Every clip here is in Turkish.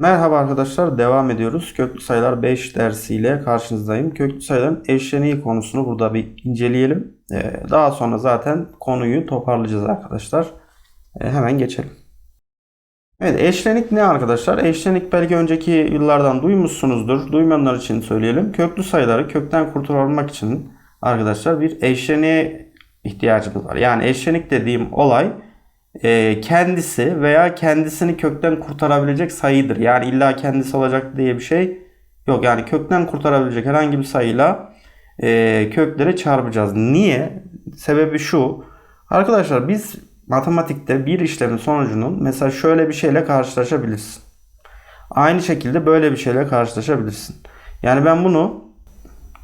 Merhaba arkadaşlar devam ediyoruz. Köklü sayılar 5 dersiyle karşınızdayım. Köklü sayıların eşleniği konusunu burada bir inceleyelim. Ee, Daha sonra zaten konuyu toparlayacağız arkadaşlar. Ee, Hemen geçelim. Evet eşlenik ne arkadaşlar? Eşlenik belki önceki yıllardan duymuşsunuzdur. Duymayanlar için söyleyelim. Köklü sayıları kökten kurtulabilmek için arkadaşlar bir eşleniğe ihtiyacımız var. Yani eşlenik dediğim olay e, kendisi veya kendisini kökten kurtarabilecek sayıdır. Yani illa kendisi olacak diye bir şey yok. Yani kökten kurtarabilecek herhangi bir sayıyla e, kökleri çarpacağız. Niye? Sebebi şu. Arkadaşlar biz matematikte bir işlemin sonucunun mesela şöyle bir şeyle karşılaşabilirsin. Aynı şekilde böyle bir şeyle karşılaşabilirsin. Yani ben bunu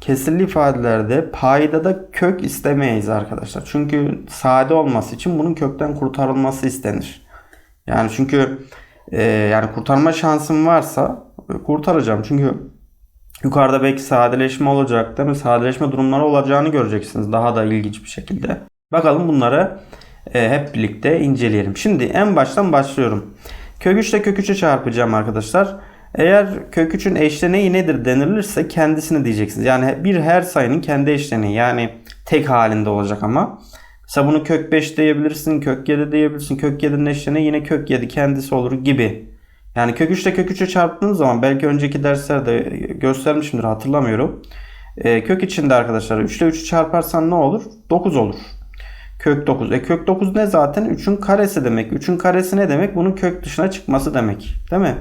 kesirli ifadelerde paydada kök istemeyiz arkadaşlar. Çünkü sade olması için bunun kökten kurtarılması istenir. Yani çünkü e, yani kurtarma şansım varsa e, kurtaracağım. Çünkü yukarıda belki sadeleşme olacak değil mi? Sadeleşme durumları olacağını göreceksiniz daha da ilginç bir şekilde. Bakalım bunları e, hep birlikte inceleyelim. Şimdi en baştan başlıyorum. Kök 3 ile kök 3'ü çarpacağım arkadaşlar. Eğer kök 3'ün eşleneği nedir denilirse kendisini diyeceksiniz. Yani bir her sayının kendi eşleneği yani tek halinde olacak ama. Mesela bunu kök 5 diyebilirsin, kök 7 diyebilirsin. Kök 7'nin eşleneği yine kök 7 kendisi olur gibi. Yani kök 3 ile kök 3'ü çarptığınız zaman belki önceki derslerde göstermişimdir hatırlamıyorum. Ee, kök içinde arkadaşlar 3 ile 3'ü çarparsan ne olur? 9 olur. Kök 9. E kök 9 ne zaten? 3'ün karesi demek. 3'ün karesi ne demek? Bunun kök dışına çıkması demek. Değil mi?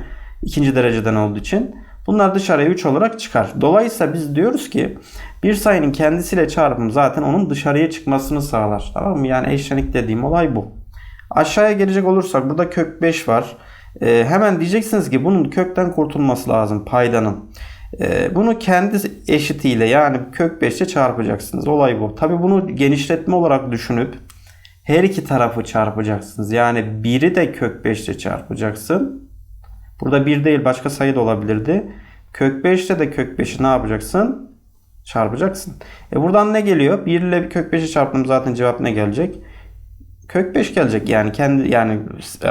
İkinci dereceden olduğu için. Bunlar dışarıya 3 olarak çıkar. Dolayısıyla biz diyoruz ki bir sayının kendisiyle çarpım zaten onun dışarıya çıkmasını sağlar. Tamam mı? Yani eşlenik dediğim olay bu. Aşağıya gelecek olursak burada kök 5 var. Ee, hemen diyeceksiniz ki bunun kökten kurtulması lazım paydanın. Ee, bunu kendi eşitiyle yani kök 5 ile çarpacaksınız. Olay bu. Tabi bunu genişletme olarak düşünüp her iki tarafı çarpacaksınız. Yani biri de kök 5 ile çarpacaksın. Burada 1 değil başka sayı da olabilirdi. Kök 5 ile de kök 5'i ne yapacaksın? Çarpacaksın. E buradan ne geliyor? 1 ile kök 5'i çarptım zaten cevap ne gelecek? Kök 5 gelecek. Yani kendi yani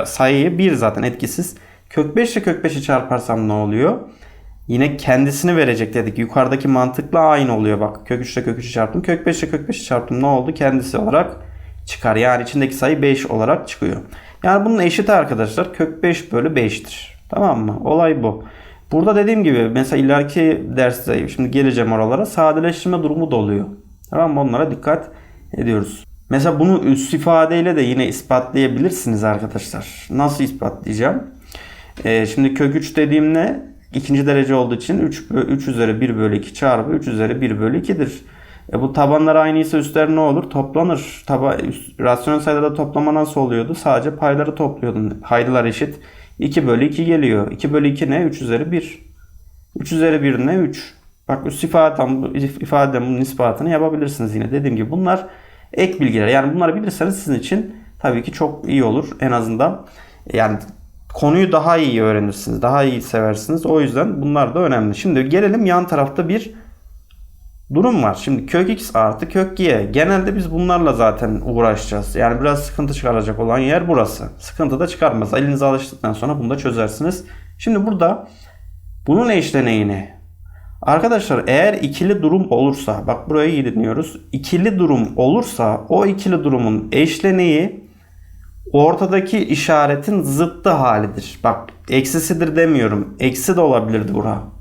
sayıyı 1 zaten etkisiz. Kök 5 ile kök 5'i çarparsam ne oluyor? Yine kendisini verecek dedik. Yukarıdaki mantıkla aynı oluyor bak. Kök 3 ile kök 3'ü çarptım. Kök 5 ile kök 5'i çarptım. Ne oldu? Kendisi olarak çıkar. Yani içindeki sayı 5 olarak çıkıyor. Yani bunun eşiti arkadaşlar kök 5 bölü 5'tir. Tamam mı? Olay bu. Burada dediğim gibi mesela ileriki derste şimdi geleceğim oralara sadeleştirme durumu da oluyor. Tamam mı? Onlara dikkat ediyoruz. Mesela bunu üst ifadeyle de yine ispatlayabilirsiniz arkadaşlar. Nasıl ispatlayacağım? Ee, şimdi kök 3 dediğim ne? İkinci derece olduğu için 3, 3 üzeri 1 bölü 2 çarpı 3 üzeri 1 bölü 2'dir. E bu tabanlar aynıysa üstler ne olur? Toplanır. Taba, üst, rasyonel sayılarda toplama nasıl oluyordu? Sadece payları topluyordun. Paydalar eşit. 2 bölü 2 geliyor. 2 bölü 2 ne? 3 üzeri 1. 3 üzeri 1 ne? 3. Bak üst ifadem, ifadem bunun ispatını yapabilirsiniz yine. Dediğim gibi bunlar ek bilgiler. Yani bunları bilirseniz sizin için tabii ki çok iyi olur. En azından yani konuyu daha iyi öğrenirsiniz. Daha iyi seversiniz. O yüzden bunlar da önemli. Şimdi gelelim yan tarafta bir durum var. Şimdi kök x artı kök y. Genelde biz bunlarla zaten uğraşacağız. Yani biraz sıkıntı çıkaracak olan yer burası. Sıkıntı da çıkarmaz. Elinize alıştıktan sonra bunu da çözersiniz. Şimdi burada bunun eşleneğini Arkadaşlar eğer ikili durum olursa bak burayı iyi dinliyoruz. İkili durum olursa o ikili durumun eşleneği ortadaki işaretin zıttı halidir. Bak eksisidir demiyorum. Eksi de olabilirdi bura.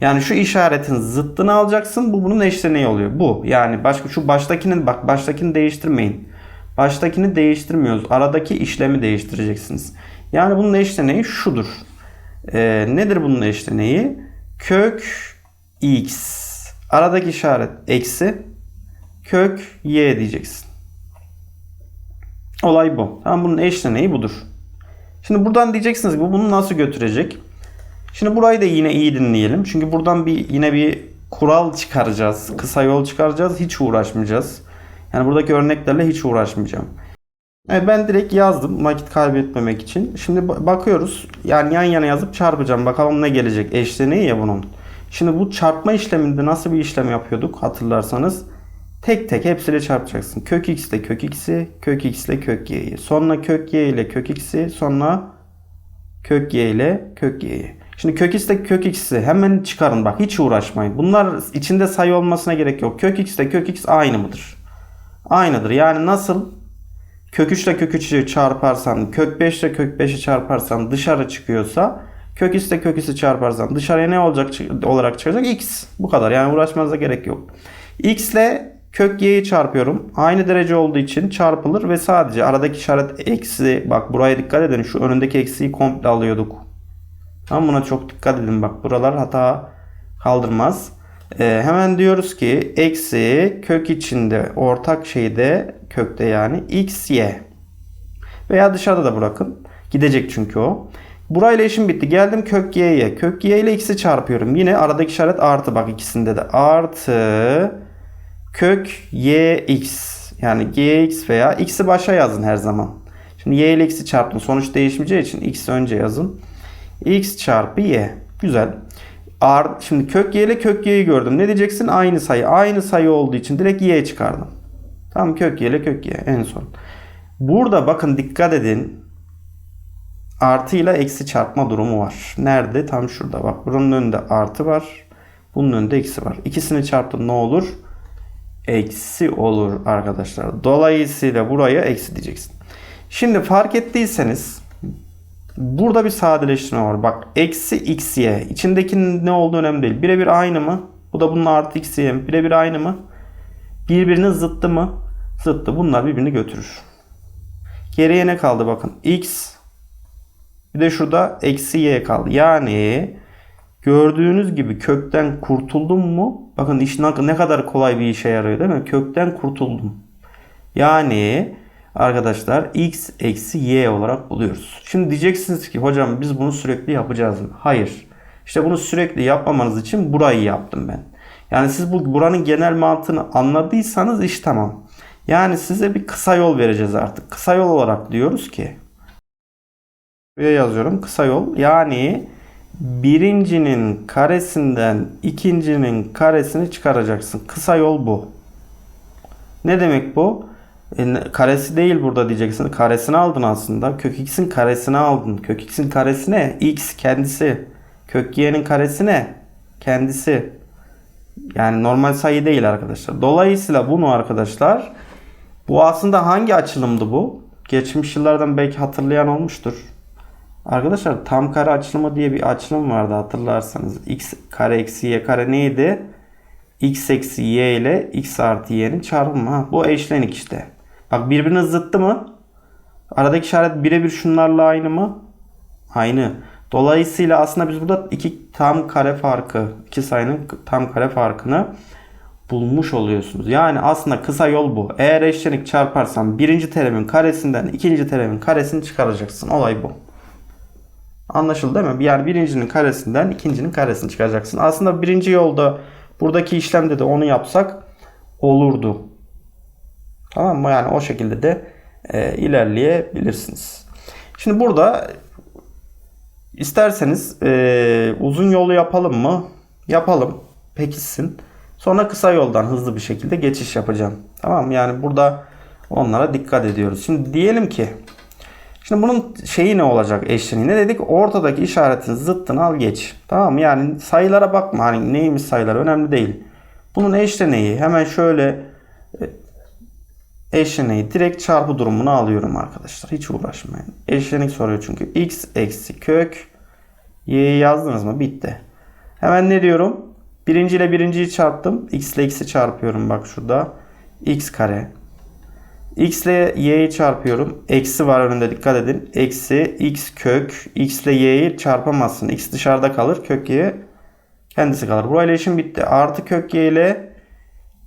Yani şu işaretin zıttını alacaksın. Bu bunun eşleneği oluyor. Bu. Yani başka şu baştakinin bak baştakini değiştirmeyin. Baştakini değiştirmiyoruz. Aradaki işlemi değiştireceksiniz. Yani bunun eşleneği şudur. Ee, nedir bunun eşleneği? Kök x. Aradaki işaret eksi. Kök y diyeceksin. Olay bu. Tamam bunun eşleneği budur. Şimdi buradan diyeceksiniz bu bunu nasıl götürecek? Şimdi burayı da yine iyi dinleyelim. Çünkü buradan bir yine bir kural çıkaracağız. Kısa yol çıkaracağız. Hiç uğraşmayacağız. Yani buradaki örneklerle hiç uğraşmayacağım. Evet ben direkt yazdım vakit kaybetmemek için. Şimdi bakıyoruz. Yani yan yana yazıp çarpacağım. Bakalım ne gelecek. Eşleneği ya bunun. Şimdi bu çarpma işleminde nasıl bir işlem yapıyorduk hatırlarsanız. Tek tek hepsiyle çarpacaksın. Kök x ile kök x'i, kök x ile kök y'yi. Sonra kök y ile kök x'i, sonra kök y ile kök y'yi. Şimdi kök x ile kök x'i hemen çıkarın bak hiç uğraşmayın. Bunlar içinde sayı olmasına gerek yok. Kök x ile kök x aynı mıdır? Aynıdır. Yani nasıl kök 3 ile kök 3'ü çarparsan kök 5 ile kök 5'i çarparsan dışarı çıkıyorsa kök x ile kök x'i çarparsan dışarıya ne olacak olarak çıkacak? x. Bu kadar. Yani uğraşmanıza gerek yok. x ile kök y'yi çarpıyorum. Aynı derece olduğu için çarpılır ve sadece aradaki işaret eksi. Bak buraya dikkat edin. Şu önündeki eksiği komple alıyorduk. Tamam buna çok dikkat edin. Bak buralar hata kaldırmaz. Ee, hemen diyoruz ki eksi kök içinde ortak şeyde kökte yani x y. Veya dışarıda da bırakın. Gidecek çünkü o. Burayla işim bitti. Geldim kök y'ye. Kök y ile x'i çarpıyorum. Yine aradaki işaret artı bak ikisinde de. Artı kök yx. Yani gx veya x'i başa yazın her zaman. Şimdi y ile x'i çarptım. Sonuç değişmeyeceği için x önce yazın. X çarpı y. Güzel. Şimdi kök y ile kök y'yi gördüm. Ne diyeceksin? Aynı sayı. Aynı sayı olduğu için direkt y çıkardım. Tamam kök y ile kök y en son. Burada bakın dikkat edin. Artı ile eksi çarpma durumu var. Nerede? Tam şurada. Bak buranın önünde artı var. Bunun önünde eksi var. İkisini çarptım ne olur? Eksi olur arkadaşlar. Dolayısıyla buraya eksi diyeceksin. Şimdi fark ettiyseniz burada bir sadeleştirme var. Bak eksi xy. İçindekinin ne olduğu önemli değil. Birebir aynı mı? Bu da bunun artı xy mi? Birebir aynı mı? Birbirinin zıttı mı? Zıttı. Bunlar birbirini götürür. Geriye ne kaldı bakın. x bir de şurada eksi y kaldı. Yani gördüğünüz gibi kökten kurtuldum mu? Bakın iş ne kadar kolay bir işe yarıyor değil mi? Kökten kurtuldum. Yani arkadaşlar x eksi y olarak buluyoruz. Şimdi diyeceksiniz ki hocam biz bunu sürekli yapacağız mı? Hayır. İşte bunu sürekli yapmamanız için burayı yaptım ben. Yani siz bu buranın genel mantığını anladıysanız iş tamam. Yani size bir kısa yol vereceğiz artık. Kısa yol olarak diyoruz ki Buraya yazıyorum kısa yol. Yani birincinin karesinden ikincinin karesini çıkaracaksın. Kısa yol bu. Ne demek bu? E, karesi değil burada diyeceksin. Karesini aldın aslında. Kök x'in karesini aldın. Kök x'in karesi ne? x kendisi. Kök y'nin karesi ne? Kendisi. Yani normal sayı değil arkadaşlar. Dolayısıyla bunu arkadaşlar bu aslında hangi açılımdı bu? Geçmiş yıllardan belki hatırlayan olmuştur. Arkadaşlar tam kare açılımı diye bir açılım vardı hatırlarsanız. x kare eksi y kare neydi? x eksi y ile x artı y'nin çarpımı. Ha, bu eşlenik işte. Bak birbirine zıttı mı? Aradaki işaret birebir şunlarla aynı mı? Aynı. Dolayısıyla aslında biz burada iki tam kare farkı, iki sayının tam kare farkını bulmuş oluyorsunuz. Yani aslında kısa yol bu. Eğer eşlenik çarparsan birinci terimin karesinden ikinci terimin karesini çıkaracaksın. Olay bu. Anlaşıldı değil mi? Yani birincinin karesinden ikincinin karesini çıkaracaksın. Aslında birinci yolda buradaki işlemde de onu yapsak olurdu. Tamam mı? Yani o şekilde de e, ilerleyebilirsiniz. Şimdi burada isterseniz e, uzun yolu yapalım mı? Yapalım. Pekişsin. Sonra kısa yoldan hızlı bir şekilde geçiş yapacağım. Tamam mı? Yani burada onlara dikkat ediyoruz. Şimdi diyelim ki Şimdi bunun şeyi ne olacak eşleniği? Ne dedik? Ortadaki işaretin zıttını al geç. Tamam mı? Yani sayılara bakma. Hani neymiş sayılar önemli değil. Bunun eşleneği hemen şöyle e, eşleneği direkt çarpı durumunu alıyorum arkadaşlar. Hiç uğraşmayın. Eşlenik soruyor çünkü. x eksi kök y'yi yazdınız mı? Bitti. Hemen ne diyorum? Birinci ile birinciyi çarptım. x ile x'i çarpıyorum bak şurada. x kare X ile y'yi çarpıyorum. Eksi var önünde dikkat edin. Eksi x kök. X ile y'yi çarpamazsın. X dışarıda kalır. Kök y kendisi kalır. Burayla işim bitti. Artı kök y ile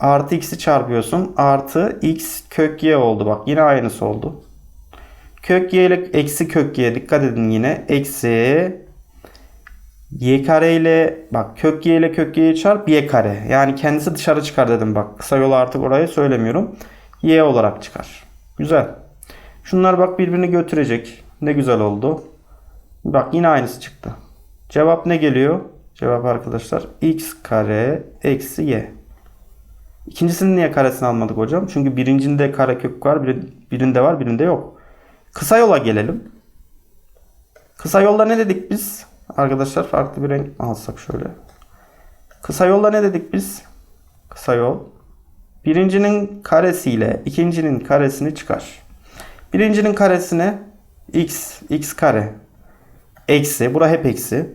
artı x'i çarpıyorsun. Artı x kök y oldu. Bak yine aynısı oldu. Kök y ile eksi kök y. Dikkat edin yine. Eksi y kare ile bak kök y ile kök y'yi çarp y kare. Yani kendisi dışarı çıkar dedim bak. Kısa yolu artık orayı söylemiyorum y olarak çıkar. Güzel. Şunlar bak birbirini götürecek. Ne güzel oldu. Bak yine aynısı çıktı. Cevap ne geliyor? Cevap arkadaşlar x kare eksi y. İkincisinin niye karesini almadık hocam? Çünkü birincinde kare kök var, biri- birinde var, birinde yok. Kısa yola gelelim. Kısa yolda ne dedik biz? Arkadaşlar farklı bir renk alsak şöyle. Kısa yolda ne dedik biz? Kısa yol. Birincinin karesiyle ikincinin karesini çıkar. Birincinin karesine x, x kare. Eksi. Bura hep eksi.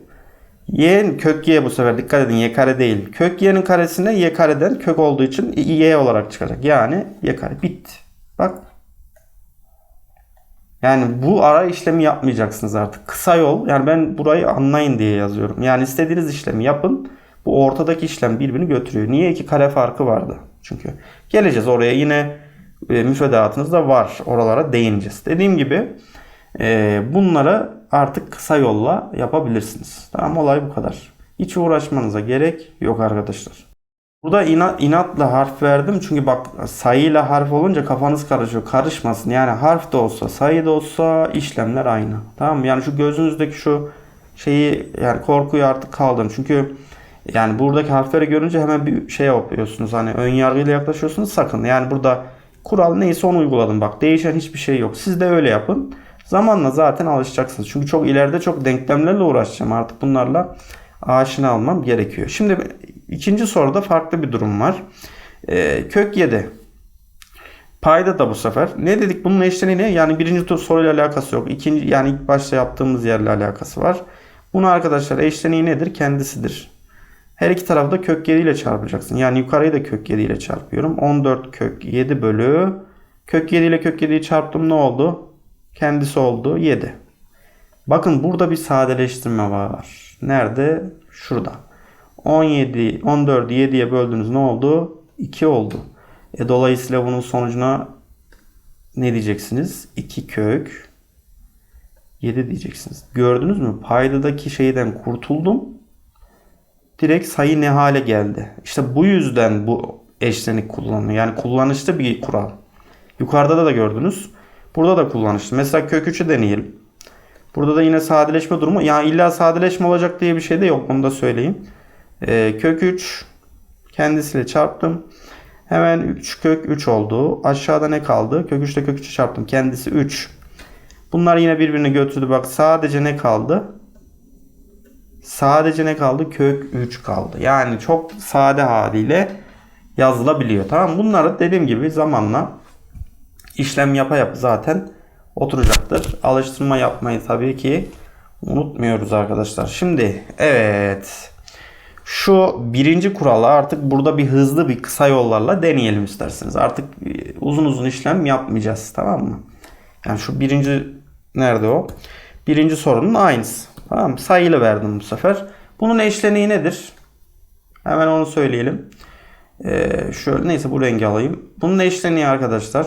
Y kök y bu sefer dikkat edin y kare değil. Kök y'nin karesine y kareden kök olduğu için y olarak çıkacak. Yani y kare bitti. Bak. Yani bu ara işlemi yapmayacaksınız artık. Kısa yol yani ben burayı anlayın diye yazıyorum. Yani istediğiniz işlemi yapın. Bu ortadaki işlem birbirini götürüyor. Niye iki kare farkı vardı? Çünkü geleceğiz oraya yine e, müfredatınızda var. Oralara değineceğiz. Dediğim gibi e, bunları artık kısa yolla yapabilirsiniz. Tamam olay bu kadar. Hiç uğraşmanıza gerek yok arkadaşlar. Burada inat, inatla harf verdim çünkü bak sayıyla harf olunca kafanız karışıyor. Karışmasın. Yani harf de olsa sayı da olsa işlemler aynı. Tamam? Yani şu gözünüzdeki şu şeyi yani korkuyu artık kaldırın. Çünkü yani buradaki harfleri görünce hemen bir şey yapıyorsunuz. Hani ön yargıyla yaklaşıyorsunuz. Sakın. Yani burada kural neyse onu uyguladım. Bak değişen hiçbir şey yok. Siz de öyle yapın. Zamanla zaten alışacaksınız. Çünkü çok ileride çok denklemlerle uğraşacağım. Artık bunlarla aşina almam gerekiyor. Şimdi ikinci soruda farklı bir durum var. Ee, kök 7. Payda da bu sefer. Ne dedik bunun eşleniği ne? Yani birinci soruyla alakası yok. İkinci yani ilk başta yaptığımız yerle alakası var. Bunu arkadaşlar eşleniği nedir? Kendisidir. Her iki tarafı da kök 7 ile çarpacaksın. Yani yukarıyı da kök 7 ile çarpıyorum. 14 kök 7 bölü kök 7 ile kök 7'yi çarptım ne oldu? Kendisi oldu 7. Bakın burada bir sadeleştirme var. Nerede? Şurada. 17, 14'ü 7'ye böldünüz ne oldu? 2 oldu. E, dolayısıyla bunun sonucuna ne diyeceksiniz? 2 kök 7 diyeceksiniz. Gördünüz mü? Paydadaki şeyden kurtuldum. Direkt sayı ne hale geldi. İşte bu yüzden bu eşlenik kullanılıyor. Yani kullanışlı bir kural. Yukarıda da gördünüz. Burada da kullanışlı. Mesela kök 3'ü deneyelim. Burada da yine sadeleşme durumu. Yani illa sadeleşme olacak diye bir şey de yok. Onu da söyleyeyim. Ee, kök 3 kendisiyle çarptım. Hemen 3 kök 3 oldu. Aşağıda ne kaldı? Kök 3 ile kök 3'ü çarptım. Kendisi 3. Bunlar yine birbirini götürdü. Bak sadece ne kaldı? Sadece ne kaldı? Kök 3 kaldı. Yani çok sade haliyle yazılabiliyor. Tamam Bunları dediğim gibi zamanla işlem yapa yap zaten oturacaktır. Alıştırma yapmayı tabii ki unutmuyoruz arkadaşlar. Şimdi evet şu birinci kuralı artık burada bir hızlı bir kısa yollarla deneyelim isterseniz. Artık e, uzun uzun işlem yapmayacağız tamam mı? Yani şu birinci nerede o? Birinci sorunun aynısı. Tamam mı? Sayılı verdim bu sefer. Bunun eşleniği nedir? Hemen onu söyleyelim. Ee, şöyle neyse bu rengi alayım. Bunun eşleniği arkadaşlar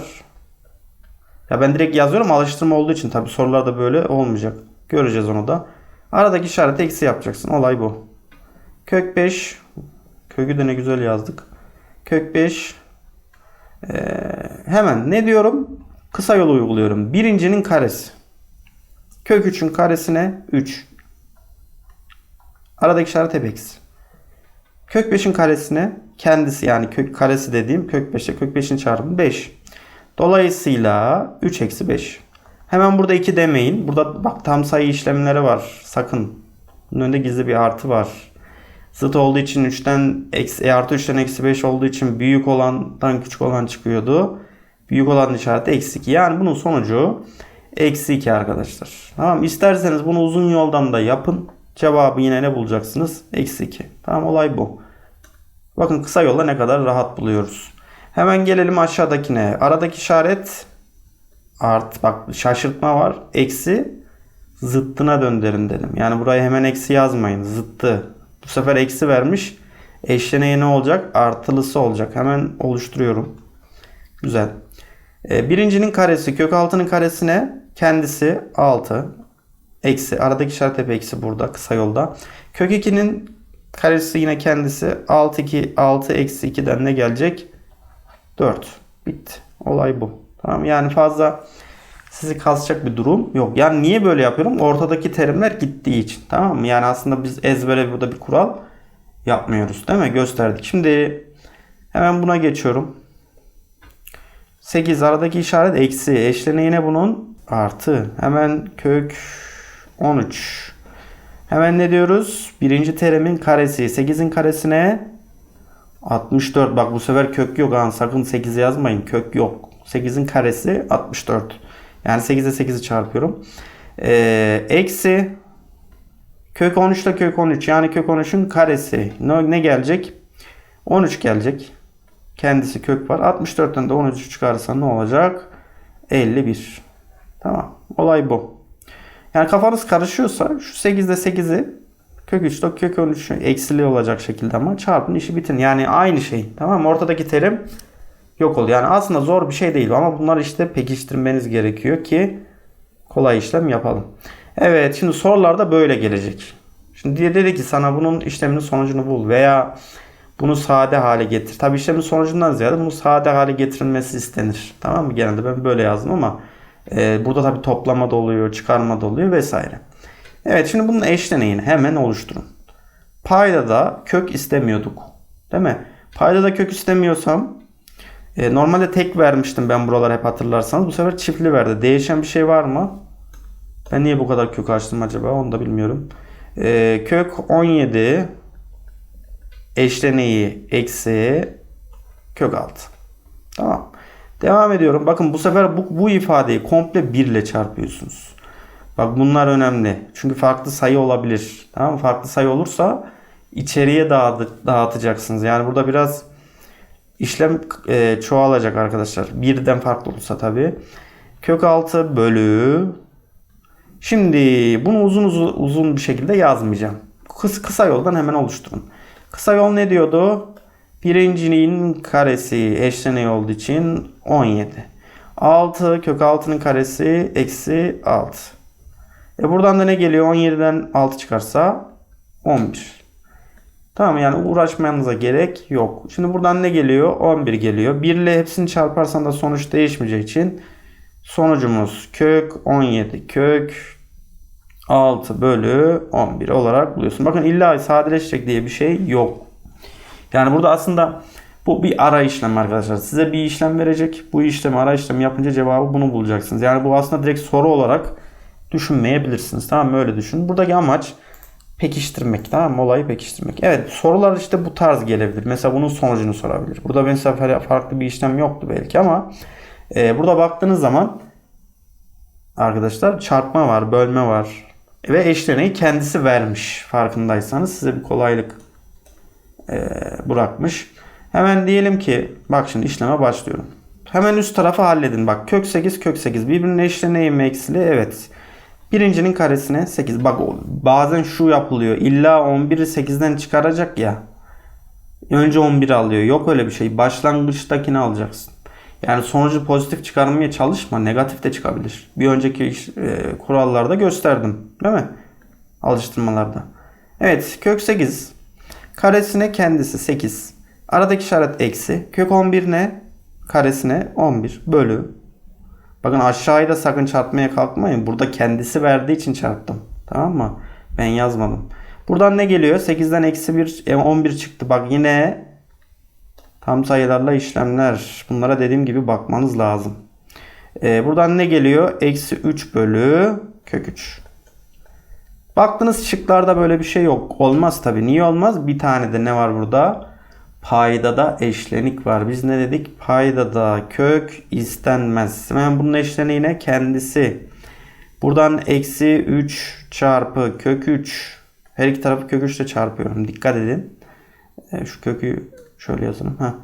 ya ben direkt yazıyorum alıştırma olduğu için tabi sorularda böyle olmayacak. Göreceğiz onu da. Aradaki işareti eksi yapacaksın. Olay bu. Kök 5 kökü de ne güzel yazdık. Kök 5 ee, hemen ne diyorum? Kısa yolu uyguluyorum. Birincinin karesi. Kök 3'ün karesine 3. Aradaki işaret hep eksi. Kök 5'in karesine kendisi yani kök karesi dediğim kök 5'e kök 5'in çarpımı 5. Dolayısıyla 3 eksi 5. Hemen burada 2 demeyin. Burada bak tam sayı işlemleri var. Sakın. Bunun önünde gizli bir artı var. Zıt olduğu için 3'ten eksi, e artı 3'ten eksi 5 olduğu için büyük olandan küçük olan çıkıyordu. Büyük olan işareti eksi 2. Yani bunun sonucu eksi 2 arkadaşlar. Tamam İsterseniz bunu uzun yoldan da yapın. Cevabı yine ne bulacaksınız? Eksi 2. Tamam olay bu. Bakın kısa yolla ne kadar rahat buluyoruz. Hemen gelelim aşağıdakine. Aradaki işaret art bak şaşırtma var. Eksi zıttına döndürün dedim. Yani buraya hemen eksi yazmayın. Zıttı. Bu sefer eksi vermiş. Eşleneği ne olacak? Artılısı olacak. Hemen oluşturuyorum. Güzel. Ee, birincinin karesi kök altının karesine kendisi 6. Eksi. Aradaki işaret hep eksi burada kısa yolda. Kök 2'nin karesi yine kendisi 6 2 6 eksi 2'den ne gelecek? 4. Bitti. Olay bu. Tamam yani fazla sizi kasacak bir durum yok. Yani niye böyle yapıyorum? Ortadaki terimler gittiği için. Tamam mı? Yani aslında biz ezbere burada bir kural yapmıyoruz. Değil mi? Gösterdik. Şimdi hemen buna geçiyorum. 8 aradaki işaret eksi. Eşleniğine bunun artı. Hemen kök 13. Hemen ne diyoruz? Birinci terimin karesi 8'in karesine 64. Bak bu sefer kök yok ha. Sakın 8'e yazmayın. Kök yok. 8'in karesi 64. Yani 8'e 8'i çarpıyorum. Ee, eksi kök 13 ile kök 13. Yani kök 13'ün karesi. Ne, ne gelecek? 13 gelecek. Kendisi kök var. 64'ten de 13 çıkarırsan ne olacak? 51. Tamam. Olay bu. Yani kafanız karışıyorsa şu 8'de 8'i kök 3'te kök 13 eksili olacak şekilde ama çarpın işi bitin. Yani aynı şey. Tamam mı? Ortadaki terim yok oluyor. Yani aslında zor bir şey değil ama bunları işte pekiştirmeniz gerekiyor ki kolay işlem yapalım. Evet şimdi sorularda böyle gelecek. Şimdi diye dedi ki sana bunun işleminin sonucunu bul veya bunu sade hale getir. Tabi işlemin sonucundan ziyade bunu sade hale getirilmesi istenir. Tamam mı? Genelde ben böyle yazdım ama e, burada tabi toplama da oluyor, çıkarma da oluyor vesaire. Evet şimdi bunun eşleneğini hemen oluşturun. Payda da kök istemiyorduk. Değil mi? Payda da kök istemiyorsam e, normalde tek vermiştim ben buralar hep hatırlarsanız. Bu sefer çiftli verdi. Değişen bir şey var mı? Ben niye bu kadar kök açtım acaba? Onu da bilmiyorum. E, kök 17 eşleneği eksi kök 6. Tamam. Devam ediyorum. Bakın bu sefer bu, bu ifadeyi komple 1 ile çarpıyorsunuz. Bak bunlar önemli. Çünkü farklı sayı olabilir. Tamam mı? Farklı sayı olursa içeriye dağıt, dağıtacaksınız. Yani burada biraz işlem e, çoğalacak arkadaşlar. Birden farklı olursa tabii. Kök 6 bölü. Şimdi bunu uzun uzun, uzun bir şekilde yazmayacağım. Kısa, kısa yoldan hemen oluşturun. Kısa yol ne diyordu? Birincinin karesi eşleneği olduğu için 17. 6 kök 6'nın karesi eksi 6. E buradan da ne geliyor? 17'den 6 çıkarsa 11. Tamam yani uğraşmanıza gerek yok. Şimdi buradan ne geliyor? 11 geliyor. 1 ile hepsini çarparsan da sonuç değişmeyeceği için sonucumuz kök 17 kök 6 bölü 11 olarak buluyorsun. Bakın illa sadeleşecek diye bir şey yok. Yani burada aslında bu bir ara işlem arkadaşlar. Size bir işlem verecek. Bu işlemi ara işlem yapınca cevabı bunu bulacaksınız. Yani bu aslında direkt soru olarak düşünmeyebilirsiniz. Tamam mı? Öyle düşün. Buradaki amaç pekiştirmek. Tamam mı? Olayı pekiştirmek. Evet sorular işte bu tarz gelebilir. Mesela bunun sonucunu sorabilir. Burada mesela farklı bir işlem yoktu belki ama e, burada baktığınız zaman arkadaşlar çarpma var, bölme var ve eşleneği kendisi vermiş. Farkındaysanız size bir kolaylık e, bırakmış. Hemen diyelim ki bak şimdi işleme başlıyorum. Hemen üst tarafı halledin. Bak kök 8 kök 8 birbirine eşleneği mi eksili? Evet. Birincinin karesine 8. Bak bazen şu yapılıyor. İlla 11'i 8'den çıkaracak ya. Önce 11 alıyor. Yok öyle bir şey. Başlangıçtakini alacaksın. Yani sonucu pozitif çıkarmaya çalışma. Negatif de çıkabilir. Bir önceki e, kurallarda gösterdim. Değil mi? Alıştırmalarda. Evet. Kök 8. Karesine kendisi 8. Aradaki işaret eksi. Kök 11 ne? Karesine 11 bölü. Bakın aşağıyı da sakın çarpmaya kalkmayın. Burada kendisi verdiği için çarptım. Tamam mı? Ben yazmadım. Buradan ne geliyor? 8'den eksi 1, 11 çıktı. Bak yine tam sayılarla işlemler. Bunlara dediğim gibi bakmanız lazım. Ee, buradan ne geliyor? Eksi 3 bölü kök 3. Baktınız şıklarda böyle bir şey yok. Olmaz tabi. Niye olmaz? Bir tane de ne var burada? Paydada eşlenik var. Biz ne dedik? Paydada kök istenmez. Hemen bunun eşleniğine kendisi. Buradan eksi 3 çarpı kök 3. Her iki tarafı kök 3 ile çarpıyorum. Dikkat edin. E, şu kökü şöyle yazalım. Ha.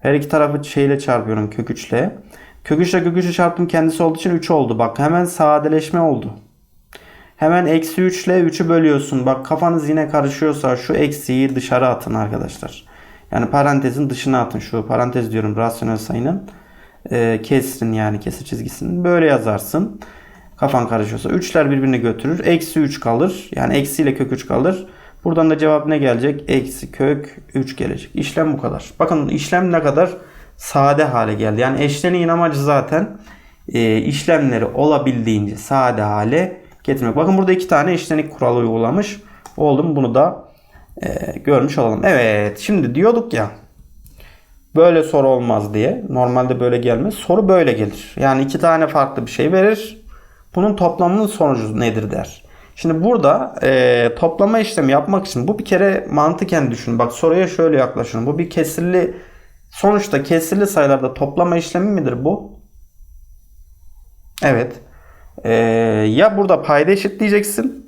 Her iki tarafı şeyle çarpıyorum kök 3 ile. Kök 3 ile kök 3'ü çarptım kendisi olduğu için 3 oldu. Bak hemen sadeleşme oldu. Hemen eksi 3 ile 3'ü bölüyorsun. Bak kafanız yine karışıyorsa şu eksiyi dışarı atın arkadaşlar. Yani parantezin dışına atın. Şu parantez diyorum rasyonel sayının. E, kesrin yani kesir çizgisini. Böyle yazarsın. Kafan karışıyorsa. 3'ler birbirini götürür. Eksi 3 kalır. Yani eksiyle kök 3 kalır. Buradan da cevap ne gelecek? Eksi kök 3 gelecek. İşlem bu kadar. Bakın işlem ne kadar sade hale geldi. Yani eşleniğin amacı zaten e, işlemleri olabildiğince sade hale getirmek. Bakın burada iki tane eşlenik kuralı uygulamış. Oldum bunu da e, görmüş olalım. Evet şimdi diyorduk ya böyle soru olmaz diye. Normalde böyle gelmez. Soru böyle gelir. Yani iki tane farklı bir şey verir. Bunun toplamının sonucu nedir der. Şimdi burada e, toplama işlemi yapmak için bu bir kere mantıken düşünün. Bak soruya şöyle yaklaşın. Bu bir kesirli sonuçta kesirli sayılarda toplama işlemi midir bu? Evet. E, ya burada payda eşitleyeceksin.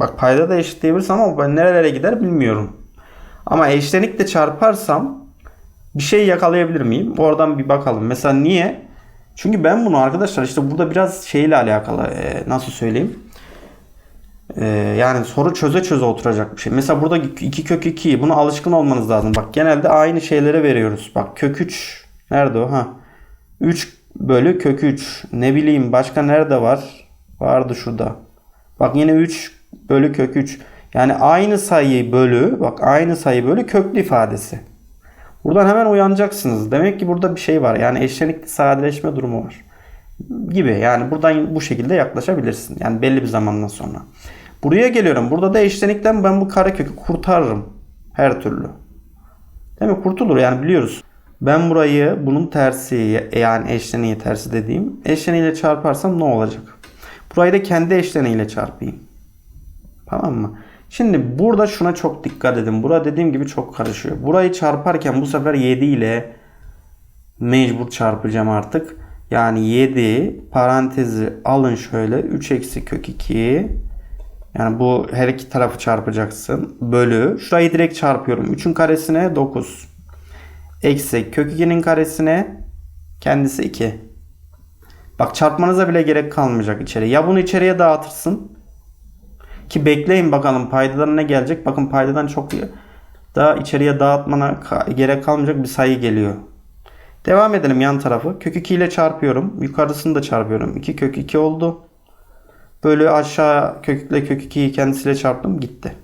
Bak payda da eşitleyebilirsin ama ben nerelere gider bilmiyorum. Ama eşlenikle çarparsam bir şey yakalayabilir miyim? Oradan bir bakalım. Mesela niye? Çünkü ben bunu arkadaşlar işte burada biraz şeyle alakalı e, nasıl söyleyeyim? E, yani soru çöze çöze oturacak bir şey. Mesela burada 2 kök 2 buna alışkın olmanız lazım. Bak genelde aynı şeylere veriyoruz. Bak kök 3 nerede o? Ha. 3 bölü kök 3. Ne bileyim başka nerede var? Vardı şurada. Bak yine 3 bölü kök 3. Yani aynı sayıyı bölü bak aynı sayı bölü köklü ifadesi. Buradan hemen uyanacaksınız. Demek ki burada bir şey var. Yani eşlenikli sadeleşme durumu var. Gibi. Yani buradan bu şekilde yaklaşabilirsin. Yani belli bir zamandan sonra. Buraya geliyorum. Burada da eşlenikten ben bu karekökü kurtarırım. Her türlü. Değil mi? Kurtulur yani biliyoruz. Ben burayı bunun tersi yani eşleniği tersi dediğim eşleniğiyle çarparsam ne olacak? Burayı da kendi eşleniğiyle çarpayım. Tamam mı? Şimdi burada şuna çok dikkat edin. Bura dediğim gibi çok karışıyor. Burayı çarparken bu sefer 7 ile mecbur çarpacağım artık. Yani 7 parantezi alın şöyle 3 eksi kök 2 yani bu her iki tarafı çarpacaksın. Bölü. Şurayı direkt çarpıyorum. 3'ün karesine 9. Eksi kök 2'nin karesine kendisi 2. Bak çarpmanıza bile gerek kalmayacak içeri. Ya bunu içeriye dağıtırsın. Ki bekleyin bakalım paydadan ne gelecek. Bakın paydadan çok daha içeriye dağıtmana gerek kalmayacak bir sayı geliyor. Devam edelim yan tarafı. Kök 2 ile çarpıyorum. Yukarısını da çarpıyorum. 2 kök 2 oldu. Bölü aşağı kök ile kök 2'yi kendisiyle çarptım. Gitti.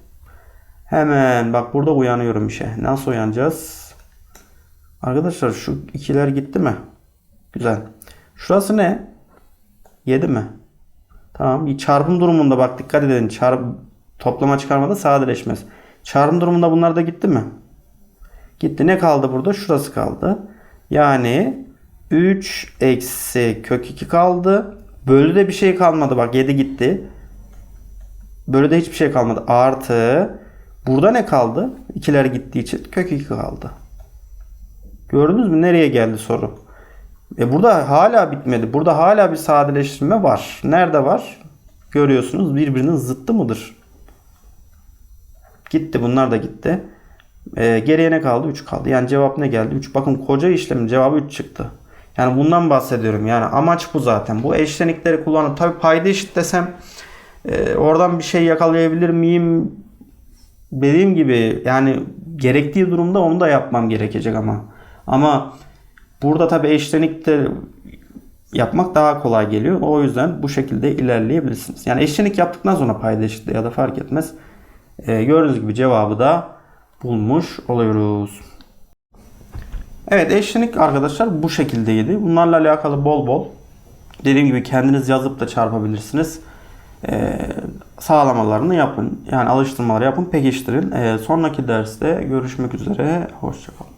Hemen bak burada uyanıyorum işe. Nasıl uyanacağız? Arkadaşlar şu ikiler gitti mi? Güzel. Şurası ne? 7 mi? Tamam. Çarpım durumunda bak dikkat edin. Çarp, toplama çıkarmada sadeleşmez. Çarpım durumunda bunlar da gitti mi? Gitti. Ne kaldı burada? Şurası kaldı. Yani 3 eksi kök 2 kaldı. Bölüde bir şey kalmadı. Bak 7 gitti. Bölüde hiçbir şey kalmadı. Artı. Burada ne kaldı? İkiler gittiği için kök 2 kaldı. Gördünüz mü? Nereye geldi soru? E burada hala bitmedi. Burada hala bir sadeleştirme var. Nerede var? Görüyorsunuz birbirinin zıttı mıdır? Gitti. Bunlar da gitti. E, geriye ne kaldı? 3 kaldı. Yani cevap ne geldi? 3. Bakın koca işlemin cevabı 3 çıktı. Yani bundan bahsediyorum. Yani amaç bu zaten. Bu eşlenikleri kullanıp tabi payda eşit desem e, oradan bir şey yakalayabilir miyim? Dediğim gibi yani gerektiği durumda onu da yapmam gerekecek ama. Ama burada tabi eşlenikte yapmak daha kolay geliyor. O yüzden bu şekilde ilerleyebilirsiniz. Yani eşlenik yaptıktan sonra payda eşitliği ya da fark etmez. E, gördüğünüz gibi cevabı da bulmuş oluyoruz. Evet eşlenik arkadaşlar bu şekildeydi. Bunlarla alakalı bol bol dediğim gibi kendiniz yazıp da çarpabilirsiniz. Ee, sağlamalarını yapın. Yani alıştırmaları yapın, pekiştirin. Ee, sonraki derste görüşmek üzere. Hoşçakalın.